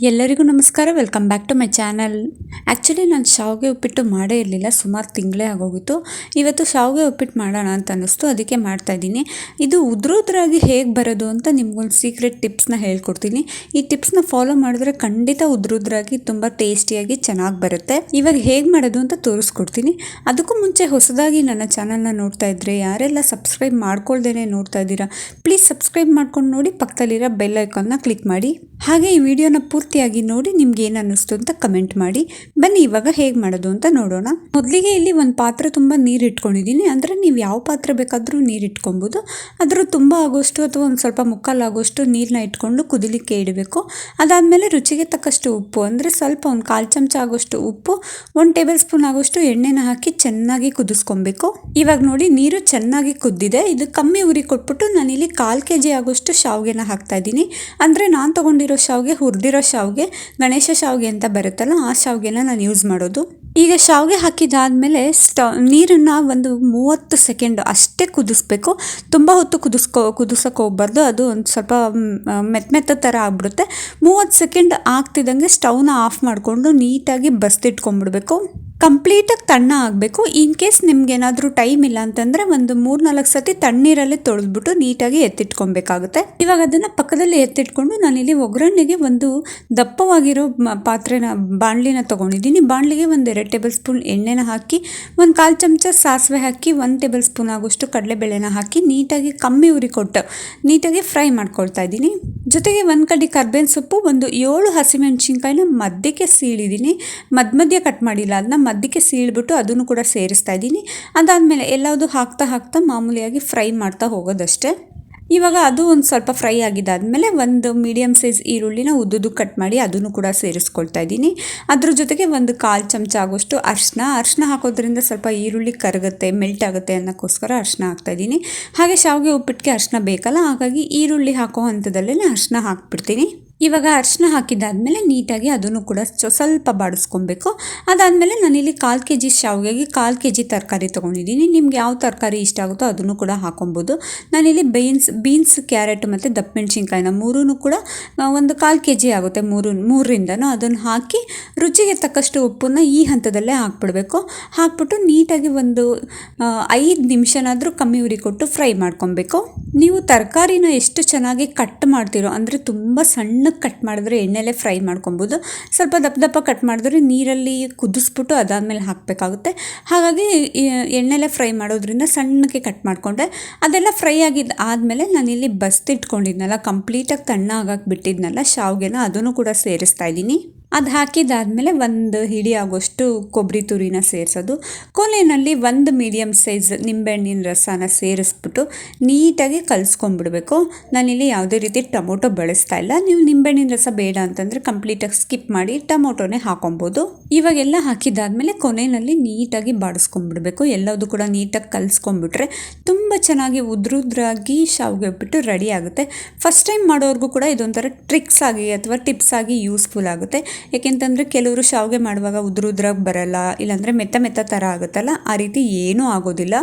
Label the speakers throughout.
Speaker 1: ಎಲ್ಲರಿಗೂ ನಮಸ್ಕಾರ. Welcome back to my channel actually ನಾನು ಶಾವಿಗೆ ಉಪ್ಪಿಟ್ಟು ಮಾಡೇ ಇರಲಿಲ್ಲ. ಸುಮಾರು ತಿಂಗಳೇ ಆಗೋಗಿತ್ತು. ಇವತ್ತು ಶಾವಿಗೆ ಉಪ್ಪಿಟ್ಟು ಮಾಡೋಣ ಅಂತ ಅನ್ನಿಸ್ತು. ಅದಕ್ಕೆ ಮಾಡ್ತಾ ಇದ್ದೀನಿ. ಇದು ಉದ್ರೋದ್ರಾಗಿ ಹೇಗೆ ಬರೋದು ಅಂತ ನಿಮ್ಗೊಂದು ಸೀಕ್ರೆಟ್ ಟಿಪ್ಸ್ನ ಹೇಳ್ಕೊಡ್ತೀನಿ. ಈ ಟಿಪ್ಸ್ನ ಫಾಲೋ ಮಾಡಿದ್ರೆ ಖಂಡಿತ ಉದ್ರೋದ್ರಾಗಿ, ತುಂಬ ಟೇಸ್ಟಿಯಾಗಿ ಚೆನ್ನಾಗಿ ಬರುತ್ತೆ. ಇವಾಗ ಹೇಗೆ ಮಾಡೋದು ಅಂತ ತೋರಿಸ್ಕೊಡ್ತೀನಿ. ಅದಕ್ಕೂ ಮುಂಚೆ ಹೊಸದಾಗಿ ನನ್ನ ಚಾನಲ್ನ ನೋಡ್ತಾ ಇದ್ರೆ, ಯಾರೆಲ್ಲ ಸಬ್ಸ್ಕ್ರೈಬ್ ಮಾಡ್ಕೊಳ್ದೇ ನೋಡ್ತಾ ಇದ್ದೀರಾ ಪ್ಲೀಸ್ ಸಬ್ಸ್ಕ್ರೈಬ್ ಮಾಡ್ಕೊಂಡು ನೋಡಿ ಪಕ್ಕದಲ್ಲಿರೋ ಬೆಲ್ ಐಕಾನ್ನ ಕ್ಲಿಕ್ ಮಾಡಿ. ಹಾಗೆ ಈ ವಿಡಿಯೋನ ಪೂರ್ತಿಯಾಗಿ ನೋಡಿ ನಿಮ್ಗೆ ಏನು ಅನ್ನಿಸ್ತು ಅಂತ ಕಮೆಂಟ್ ಮಾಡಿ. ಬನ್ನಿ ಇವಾಗ ಹೇಗೆ ಮಾಡೋದು ಅಂತ ನೋಡೋಣ. ಮೊದಲಿಗೆ ಇಲ್ಲಿ ಒಂದು ಪಾತ್ರೆ ತುಂಬ ನೀರು ಇಟ್ಕೊಂಡಿದ್ದೀನಿ. ಅಂದರೆ ನೀವು ಯಾವ ಪಾತ್ರೆ ಬೇಕಾದರೂ ನೀರು ಇಟ್ಕೊಬೋದು. ಅದ್ರ ತುಂಬ ಆಗೋಷ್ಟು ಅಥವಾ ಒಂದು ಸ್ವಲ್ಪ ಮುಕ್ಕಾಲಾಗೋಷ್ಟು ನೀರನ್ನ ಇಟ್ಕೊಂಡು ಕುದಿಲಿಕ್ಕೆ ಇಡಬೇಕು. ಅದಾದಮೇಲೆ ರುಚಿಗೆ ತಕ್ಕಷ್ಟು ಉಪ್ಪು, ಅಂದರೆ ಸ್ವಲ್ಪ ಒಂದು ಕಾಲು ಚಮಚ ಆಗೋಷ್ಟು ಉಪ್ಪು, ಒಂದು ಟೇಬಲ್ ಸ್ಪೂನ್ ಆಗೋಷ್ಟು ಎಣ್ಣೆನ ಹಾಕಿ ಚೆನ್ನಾಗಿ ಕುದಿಸ್ಕೊಬೇಕು. ಇವಾಗ ನೋಡಿ ನೀರು ಚೆನ್ನಾಗಿ ಕುದ್ದಿದೆ. ಇದು ಕಮ್ಮಿ ಉರಿ ಕೊಟ್ಬಿಟ್ಟು ನಾನಿಲ್ಲಿ ಕಾಲು ಕೆ ಜಿ ಆಗೋಷ್ಟು ಶಾವಿಗೆನ ಹಾಕ್ತಾ ಇದ್ದೀನಿ. ಅಂದರೆ ನಾನು ತೊಗೊಂಡಿರೋ ಶಾವಿಗೆ, ಹುರಿದಿರೋ ಶಾವಿಗೆ, ಗಣೇಶ ಶಾವಿಗೆ ಅಂತ ಬರುತ್ತಲ್ಲ, ಆ ಶಾವಿಗೆನ ನಾನು ಯೂಸ್ ಮಾಡೋದು. ಈಗ ಶಾವಿಗೆ ಹಾಕಿದಾದಮೇಲೆ ಸ್ಟವ್ ನೀರನ್ನು ಒಂದು ಮೂವತ್ತು ಸೆಕೆಂಡ್ ಅಷ್ಟೇ ಕುದಿಸ್ಬೇಕು. ತುಂಬ ಹೊತ್ತು ಕುದಿಸ್ಕೊ, ಕುದಿಸೋಕೆ ಹೋಗ್ಬಾರ್ದು. ಅದು ಒಂದು ಸ್ವಲ್ಪ ಮೆತ್ತ ಮೆತ್ತ ಥರ ಆಗ್ಬಿಡುತ್ತೆ. ಮೂವತ್ತು ಸೆಕೆಂಡ್ ಆಗ್ತಿದ್ದಂಗೆ ಸ್ಟವ್ನ ಆಫ್ ಮಾಡಿಕೊಂಡು ನೀಟಾಗಿ ಬಸ್ತಿಟ್ಕೊಂಡ್ಬಿಡ್ಬೇಕು. ಕಂಪ್ಲೀಟಾಗಿ ತಣ್ಣ ಆಗಬೇಕು. ಇನ್ ಕೇಸ್ ನಿಮ್ಗೇನಾದರೂ ಟೈಮ್ ಇಲ್ಲ ಅಂತಂದರೆ ಒಂದು ಮೂರು ನಾಲ್ಕು ಸತಿ ತಣ್ಣೀರಲ್ಲಿ ತೊಳೆದ್ಬಿಟ್ಟು ನೀಟಾಗಿ ಎತ್ತಿಟ್ಕೊಬೇಕಾಗುತ್ತೆ. ಇವಾಗ ಅದನ್ನು ಪಕ್ಕದಲ್ಲಿ ಎತ್ತಿಟ್ಕೊಂಡು ನಾನಿಲ್ಲಿ ಒಗ್ಗರಣೆಗೆ ಒಂದು ದಪ್ಪವಾಗಿರೋ ಪಾತ್ರೆನ, ಬಾಣಲಿನ ತೊಗೊಂಡಿದ್ದೀನಿ. ಬಾಣಲಿಗೆ ಒಂದು ಎರಡು ಟೇಬಲ್ ಸ್ಪೂನ್ ಎಣ್ಣೆನ ಹಾಕಿ, ಒಂದು ಕಾಲು ಚಮಚ ಸಾಸಿವೆ ಹಾಕಿ, ಒಂದು ಟೇಬಲ್ ಸ್ಪೂನ್ ಆಗೋಷ್ಟು ಕಡಲೆಬೇಳೆನ ಹಾಕಿ ನೀಟಾಗಿ ಕಮ್ಮಿ ಉರಿ ಕೊಟ್ಟು ನೀಟಾಗಿ ಫ್ರೈ ಮಾಡ್ಕೊಳ್ತಾ ಇದ್ದೀನಿ. ಜೊತೆಗೆ ಒಂದು ಕಡೆ ಕರ್ಬೇವಿನ ಸೊಪ್ಪು, ಒಂದು ಏಳು ಹಸಿಮೆಣಸಿನ್ಕಾಯಿನ ಮಧ್ಯಕ್ಕೆ ಸೀಳಿದ್ದೀನಿ. ಮಧ್ಯ ಮಧ್ಯ ಕಟ್ ಮಾಡಿಲ್ಲ ಅದನ್ನ ಮಧ್ಯಕ್ಕೆ ಸೀಳ್ಬಿಟ್ಟು ಅದನ್ನು ಕೂಡ ಸೇರಿಸ್ತಾ ಇದ್ದೀನಿ. ಅದಾದಮೇಲೆ ಎಲ್ಲವೂ ಹಾಕ್ತಾ ಹಾಕ್ತಾ ಮಾಮೂಲಿಯಾಗಿ ಫ್ರೈ ಮಾಡ್ತಾ ಹೋಗೋದಷ್ಟೇ. ಇವಾಗ ಅದು ಒಂದು ಸ್ವಲ್ಪ ಫ್ರೈ ಆಗಿದ್ದಾದಮೇಲೆ ಒಂದು ಮೀಡಿಯಮ್ ಸೈಜ್ ಈರುಳ್ಳಿನ ಉದ್ದುದು ಕಟ್ ಮಾಡಿ ಅದನ್ನು ಕೂಡ ಸೇರಿಸ್ಕೊಳ್ತಾ ಇದ್ದೀನಿ. ಅದ್ರ ಜೊತೆಗೆ ಒಂದು ಕಾಲು ಚಮಚ ಆಗೋಷ್ಟು ಅರ್ಶಿನ. ಅರ್ಶಿನ ಹಾಕೋದ್ರಿಂದ ಸ್ವಲ್ಪ ಈರುಳ್ಳಿ ಕರಗುತ್ತೆ ಮೆಲ್ಟ್ ಆಗುತ್ತೆ ಅನ್ನೋಕ್ಕೋಸ್ಕರ ಅರ್ಶಿನ ಹಾಕ್ತಾಯಿದ್ದೀನಿ ಹಾಗೆ ಶಾವಿಗೆ ಉಪ್ಪಿಟ್ಟಿಗೆ ಅರ್ಶಿನ ಬೇಕಲ್ಲ, ಹಾಗಾಗಿ ಈರುಳ್ಳಿ ಹಾಕೋ ಹಂತದಲ್ಲೇ ಅರ್ಶಿನ ಹಾಕ್ಬಿಡ್ತೀನಿ. ಇವಾಗ ಅರಿಶಿನ ಹಾಕಿದ್ದಾದಮೇಲೆ ನೀಟಾಗಿ ಅದನ್ನು ಕೂಡ ಸ್ವಲ್ಪ ಬಾಡಿಸ್ಕೊಬೇಕು. ಅದಾದಮೇಲೆ ನಾನಿಲ್ಲಿ ಕಾಲು ಕೆ ಜಿ ಶಾವಿಗೆಗೆ ಕಾಲು ಕೆ ಜಿ ತರಕಾರಿ ತೊಗೊಂಡಿದ್ದೀನಿ. ನಿಮ್ಗೆ ಯಾವ ತರಕಾರಿ ಇಷ್ಟ ಆಗುತ್ತೋ ಅದನ್ನು ಕೂಡ ಹಾಕೊಬೋದು. ನಾನಿಲ್ಲಿ ಬೀನ್ಸ್ ಬೀನ್ಸ್, ಕ್ಯಾರೆಟ್ ಮತ್ತು ದಪ್ಪ ಮೆಣಸಿನ್ಕಾಯಿನ ಮೂರೂ ಕೂಡ ಒಂದು ಕಾಲು ಕೆ ಜಿ ಆಗುತ್ತೆ ಮೂರು, ಮೂರರಿಂದನೂ ಅದನ್ನು ಹಾಕಿ ರುಚಿಗೆ ತಕ್ಕಷ್ಟು ಉಪ್ಪನ್ನು ಈ ಹಂತದಲ್ಲೇ ಹಾಕ್ಬಿಡ್ಬೇಕು. ಹಾಕ್ಬಿಟ್ಟು ನೀಟಾಗಿ ಒಂದು ಐದು ನಿಮಿಷನಾದರೂ ಕಮ್ಮಿ ಉರಿ ಕೊಟ್ಟು ಫ್ರೈ ಮಾಡ್ಕೊಬೇಕು. ನೀವು ತರಕಾರಿನ ಎಷ್ಟು ಚೆನ್ನಾಗಿ ಕಟ್ ಮಾಡ್ತೀರೋ, ಅಂದರೆ ತುಂಬ ಸಣ್ಣ ಸಣ್ಣಕ್ಕೆ ಕಟ್ ಮಾಡಿದ್ರೆ ಎಣ್ಣೆಲೆ ಫ್ರೈ ಮಾಡ್ಕೊಬೋದು. ಸ್ವಲ್ಪ ದಪ್ಪ ದಪ್ಪ ಕಟ್ ಮಾಡಿದ್ರೆ ನೀರಲ್ಲಿ ಕುದಿಸ್ಬಿಟ್ಟು ಅದಾದಮೇಲೆ ಹಾಕಬೇಕಾಗುತ್ತೆ. ಹಾಗಾಗಿ ಎಣ್ಣೆಲೆ ಫ್ರೈ ಮಾಡೋದ್ರಿಂದ ಸಣ್ಣಕ್ಕೆ ಕಟ್ ಮಾಡಿಕೊಂಡೆ. ಅದೆಲ್ಲ ಫ್ರೈ ಆಗಿದ್ದು ಆದಮೇಲೆ ನಾನಿಲ್ಲಿ ಬಸ್ತಿಟ್ಕೊಂಡಿದ್ನಲ್ಲ ಕಂಪ್ಲೀಟಾಗಿ ತಣ್ಣ ಆಗಕ್ಕೆ ಬಿಟ್ಟಿದ್ನಲ್ಲ ಶಾವ್ಗೆನ ಅದನ್ನು ಕೂಡ ಸೇರಿಸ್ತಾ ಇದ್ದೀನಿ. ಅದು ಹಾಕಿದಾದಮೇಲೆ ಒಂದು ಹಿಡಿ ಆಗೋಷ್ಟು ಕೊಬ್ಬರಿ ತುರಿನ ಸೇರಿಸೋದು. ಕೊನೆಯಲ್ಲಿ ಒಂದು ಮೀಡಿಯಮ್ ಸೈಜ್ ನಿಂಬೆಹಣ್ಣಿನ ರಸನ ಸೇರಿಸ್ಬಿಟ್ಟು ನೀಟಾಗಿ ಕಲಿಸ್ಕೊಂಡ್ಬಿಡ್ಬೇಕು ನಾನಿಲ್ಲಿ ಯಾವುದೇ ರೀತಿ ಟೊಮೊಟೊ ಬಳಸ್ತಾ ಇಲ್ಲ. ನೀವು ನಿಂಬೆಹಣ್ಣಿನ ರಸ ಬೇಡ ಅಂತಂದರೆ ಕಂಪ್ಲೀಟಾಗಿ ಸ್ಕಿಪ್ ಮಾಡಿ ಟೊಮೊಟೊನೇ ಹಾಕೊಬೋದು. ಇವಾಗೆಲ್ಲ ಹಾಕಿದಾದ್ಮೇಲೆ ಕೊನೆಯಲ್ಲಿ ನೀಟಾಗಿ ಬಾಡಿಸ್ಕೊಂಡ್ಬಿಡ್ಬೇಕು ಎಲ್ಲದೂ ಕೂಡ ನೀಟಾಗಿ ಕಲಿಸ್ಕೊಂಡ್ಬಿಟ್ರೆ ತುಂಬ ಚೆನ್ನಾಗಿ ಉದ್ರುದ್ರಾಗಿ ಶಾವಿಗೆ ಬಿಟ್ಟು ರೆಡಿ ಆಗುತ್ತೆ. ಫಸ್ಟ್ ಟೈಮ್ ಮಾಡೋರ್ಗೂ ಕೂಡ ಇದೊಂಥರ ಟ್ರಿಕ್ಸ್ ಆಗಿ ಅಥವಾ ಟಿಪ್ಸ್ ಆಗಿ ಯೂಸ್ಫುಲ್ ಆಗುತ್ತೆ. ಯಾಕೆಂತಂದರೆ ಕೆಲವರು ಶಾವಿಗೆ ಮಾಡುವಾಗ ಉದುರು ಉದ್ರಾಗಿ ಬರಲ್ಲ, ಇಲ್ಲಾಂದರೆ ಮೆತ್ತ ಮೆತ್ತ ಥರ ಆಗುತ್ತಲ್ಲ, ಆ ರೀತಿ ಏನೂ ಆಗೋದಿಲ್ಲ.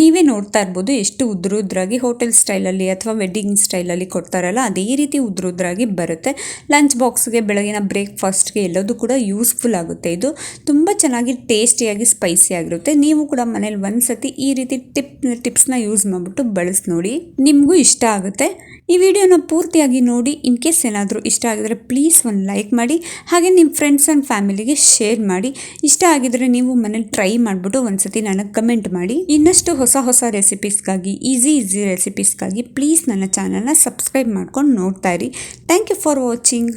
Speaker 1: ನೀವೇ ನೋಡ್ತಾ ಇರ್ಬೋದು ಎಷ್ಟು ಉದ್ರುದ್ರಾಗಿ ಹೋಟೆಲ್ ಸ್ಟೈಲಲ್ಲಿ ಅಥವಾ ವೆಡ್ಡಿಂಗ್ ಸ್ಟೈಲಲ್ಲಿ ಕೊಡ್ತಾರಲ್ಲ, ಅದೇ ರೀತಿ ಉದ್ರುದ್ರಾಗಿ ಬರುತ್ತೆ. ಲಂಚ್ ಬಾಕ್ಸ್ಗೆ ಬೆಳಗಿನ ಬ್ರೇಕ್ಫಾಸ್ಟ್ಗೆ ಎಲ್ಲದೂ ಕೂಡ ಯೂಸ್ಫುಲ್ ಆಗುತ್ತೆ. ಇದು ತುಂಬ ಚೆನ್ನಾಗಿ ಟೇಸ್ಟಿಯಾಗಿ ಸ್ಪೈಸಿ ಆಗಿರುತ್ತೆ. ನೀವು ಕೂಡ ಮನೇಲಿ ಒಂದು ಸತಿ ಈ ರೀತಿ ಟಿಪ್ ಟಿಪ್ಸ್ನ ಯೂಸ್ ಮಾಡಿಬಿಟ್ಟು ಬಳಸಿ ನೋಡಿ, ನಿಮಗೂ ಇಷ್ಟ ಆಗುತ್ತೆ. ಈ ವಿಡಿಯೋನ ಪೂರ್ತಿಯಾಗಿ ನೋಡಿ ಇನ್ ಕೇಸ್ ಏನಾದರೂ ಇಷ್ಟ ಆಗಿದ್ರೆ ಪ್ಲೀಸ್ ಒಂದು ಲೈಕ್ ಮಾಡಿ, ಹಾಗೆ ನಿಮ್ಮ ಫ್ರೆಂಡ್ಸ್ ಆ್ಯಂಡ್ ಫ್ಯಾಮಿಲಿಗೆ ಶೇರ್ ಮಾಡಿ. ಇಷ್ಟ ಆಗಿದ್ರೆ ನೀವು ಮನೇಲಿ ಟ್ರೈ ಮಾಡಿಬಿಟ್ಟು ಒಂದ್ಸತಿ ನನಗೆ ಕಮೆಂಟ್ ಮಾಡಿ. ಇನ್ನಷ್ಟು ಹೊಸ ಹೊಸ ರೆಸಿಪೀಸ್ಗಾಗಿ, ಈಸಿ ಈಸಿ ರೆಸಿಪೀಸ್ಗಾಗಿ ಪ್ಲೀಸ್ ನನ್ನ ಚಾನಲ್ನ ಸಬ್ಸ್ಕ್ರೈಬ್ ಮಾಡ್ಕೊಂಡು ನೋಡ್ತಾ ಇರಿ. Thank you for watching.